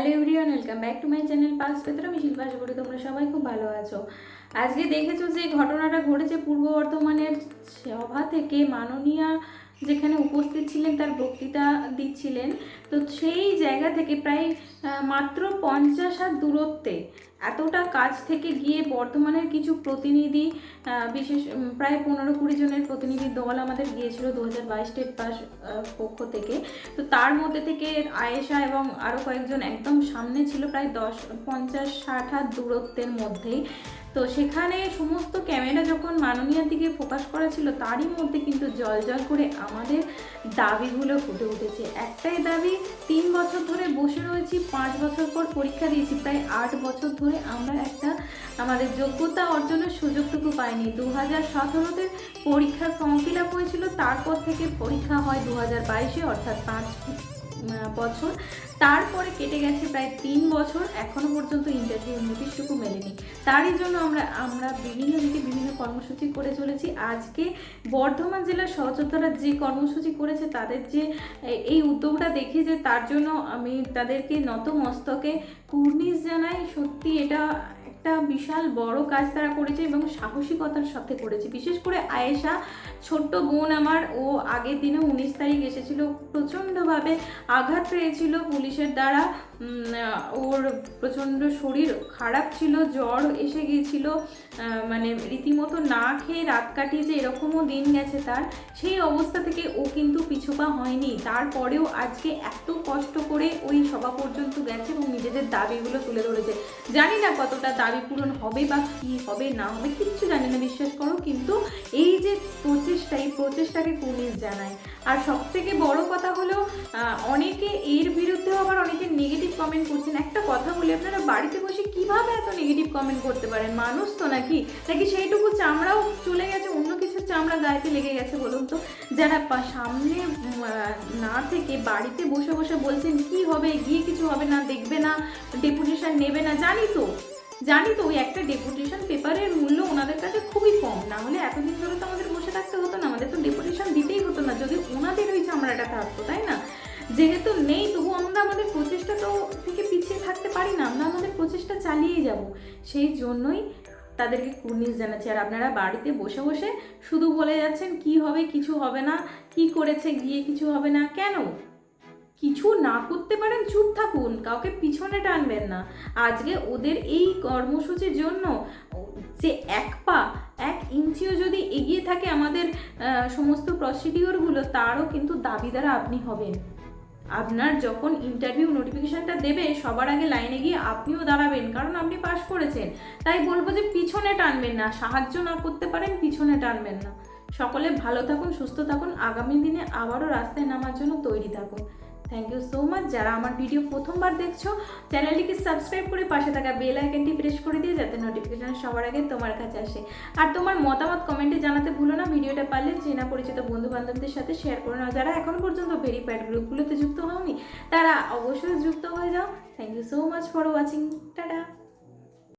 Hello everyone, welcome back to my channel pass পেত্র আমি শিল্পা, আশা করি তোমরা সবাই খুব ভালো আছো। আজকে দেখেছ যে ঘটনাটা ঘটেছে পূর্ব বর্ধমানের সভা থেকে মাননীয়া যেখানে উপস্থিত ছিলেন, তার বক্তৃতা দিচ্ছিলেন। তো সেই জায়গা থেকে প্রায় মাত্র পঞ্চাশ হাত দূরত্বে এতটা কাছ থেকে গিয়ে বর্ধমানের কিছু প্রতিনিধি বিশেষ প্রায় পনেরো কুড়ি জনের প্রতিনিধি দল আমাদের গিয়েছিল দু হাজার বাইশ স্টেট পাস পক্ষ থেকে। তো তার মধ্যে থেকে আয়েশা এবং আরও কয়েকজন একদম সামনে ছিল প্রায় দশ, পঞ্চাশ, ষাট হাত দূরত্বের মধ্যেই। তো সেখানে সমস্ত ক্যামেরা যখন মাননীয়ার দিকে ফোকাস করা ছিল, তারই মধ্যে কিন্তু জল জল করে আমাদের দাবিগুলো ফুটে উঠেছে। একটাই দাবি, তিন বছর ধরে বসে রয়েছি, পাঁচ বছর পর পরীক্ষা দিয়েছি, প্রায় আট বছর ধরে আমরা একটা আমাদের যোগ্যতা অর্জনের সুযোগটুকু পাইনি। দু হাজার সতেরোতে পরীক্ষার ফর্ম ফিল আপ হয়েছিল, তারপর থেকে পরীক্ষা হয় দু হাজার বাইশে, অর্থাৎ পাঁচ বছর। তারপরে কেটে গেছে প্রায় তিন বছর। এখনও পর্যন্ত ইন্টারভিউ নোটিশটুকু মেলেনি। তারই জন্য আমরা আমরা বিভিন্ন দিকে বিভিন্ন কর্মসূচি করে চলেছি। আজকে বর্ধমান জেলার সহযোদ্ধারা যে কর্মসূচি করেছে, তাদের যে এই উদ্যোগটা দেখি যে তার জন্য আমি তাদেরকে নত মস্তকে কুর্নিশ জানাই। সত্যি এটা একটা বিশাল বড় কাজ তারা করেছে এবং সাহসিকতার সাথে করেছে। বিশেষ করে আয়েশা, ছোট্ট বোন আমার, ও আগের দিনে উনিশ তারিখ এসেছিল, প্রচণ্ডভাবে আঘাত পেয়েছিল পুলিশের দ্বারা। ওর প্রচণ্ড শরীর খারাপ ছিল, জ্বর এসে গিয়েছিল। মানে রীতিমতো না খেয়ে রাত কাটিয়েছে এরকমও দিন গেছে তার, সেই অবস্থা থেকে ও কিন্তু পিছুপা হয়নি। তারপরেও আজকে এত কষ্ট করে ওই সভা পর্যন্ত গেছে এবং নিজেদের দাবিগুলো তুলে ধরেছে। জানি না কতটা দাবি পূরণ হবে বা কি হবে, না হবে, কিচ্ছু জানি না, বিশ্বাস করো, কিন্তু এই যে প্রচেষ্টা, এই প্রচেষ্টাকে পুলিশ জানায়। আর সব থেকে বড় কথা হলো অনেকে এর বিরুদ্ধেও আবার অনেকে নেগেটিভ কমেন্ট করছেন। একটা কথা বলি, আপনারা বাড়িতে বসে কীভাবে এত নেগেটিভ কমেন্ট করতে পারেন? মানুষ তো নাকি? নাকি সেইটুকু চামড়াও চলে গেছে, অন্য কিছু চামড়া গায়েতে লেগে গেছে বলুন তো? যারা সামনে না থেকে বাড়িতে বসে বসে বলছেন, কি হবে? গিয়ে কিছু হবে না, দেখবে না ডেপুটেশন নেবে না। জানি তো। জানি তো, ওই একটা ডেপুটেশন পেপারের মূল্য ওনাদের কাছে খুবই কম। না হলে এতদিন ধরে তো আমাদের বসে থাকতে হতো না, আমাদের তো ডেপুটেশন দিতেই হতো না, যদি ওনাদের ওই চামড়াটা থাকতো, তাই না? যেহেতু নেই, তবু আমরা আমাদের প্রচেষ্টা তো থেকে পিছিয়ে থাকতে পারি না, আমরা আমাদের প্রচেষ্টা চালিয়ে যাব। সেই জন্যই তাদেরকে কুর্নিশ জানাচ্ছি। আর আপনারা বাড়িতে বসে বসে শুধু বলে যাচ্ছেন, কি হবে, কিছু হবে না, কি করেছে, গিয়ে কিছু হবে না, কেন? কিছু না করতে পারেন, চুপ থাকুন, কাউকে পিছনে টানবেন না। আজকে ওদের এই কর্মসূচির জন্য যে এক পা, এক ইঞ্চিও যদি এগিয়ে থাকে আমাদের সমস্ত প্রসিডিওরগুলো তারও কিন্তু দাবিদারা আপনি হবেন। আপনার যখন ইন্টারভিউ নোটিফিকেশানটা দেবে, সবার আগে লাইনে গিয়ে আপনিও দাঁড়াবেন, কারণ আপনি পাশ করেছেন। তাই বলব যে পিছনে টানবেন না, সাহায্য না করতে পারেন, পিছনে টানবেন না। সকলে ভালো থাকুন, সুস্থ থাকুন, আগামী দিনে আবারও রাস্তায় নামার জন্য তৈরি থাকুন। থ্যাংক ইউ সো মাচ যারা আমার ভিডিও প্রথমবার দেখছ চ্যানেলটিকে সাবস্ক্রাইব করে পাশে থাকা বেল আইকনটি প্রেস করে দিয়ে যাতে নোটিফিকেশন সবার আগে তোমার কাছে আসে। আর তোমার মতামত কমেন্টে জানাতে ভুলো না। ভিডিওটা পারলে চেনা পরিচিত বন্ধু বান্ধবদের সাথে শেয়ার করে নাও যারা এখন পর্যন্ত ভেরিফাইড গ্রুপগুলোতে যুক্ত হওনি, তারা অবশ্যই যুক্ত হয়ে যাও। Thank you so much for watching tata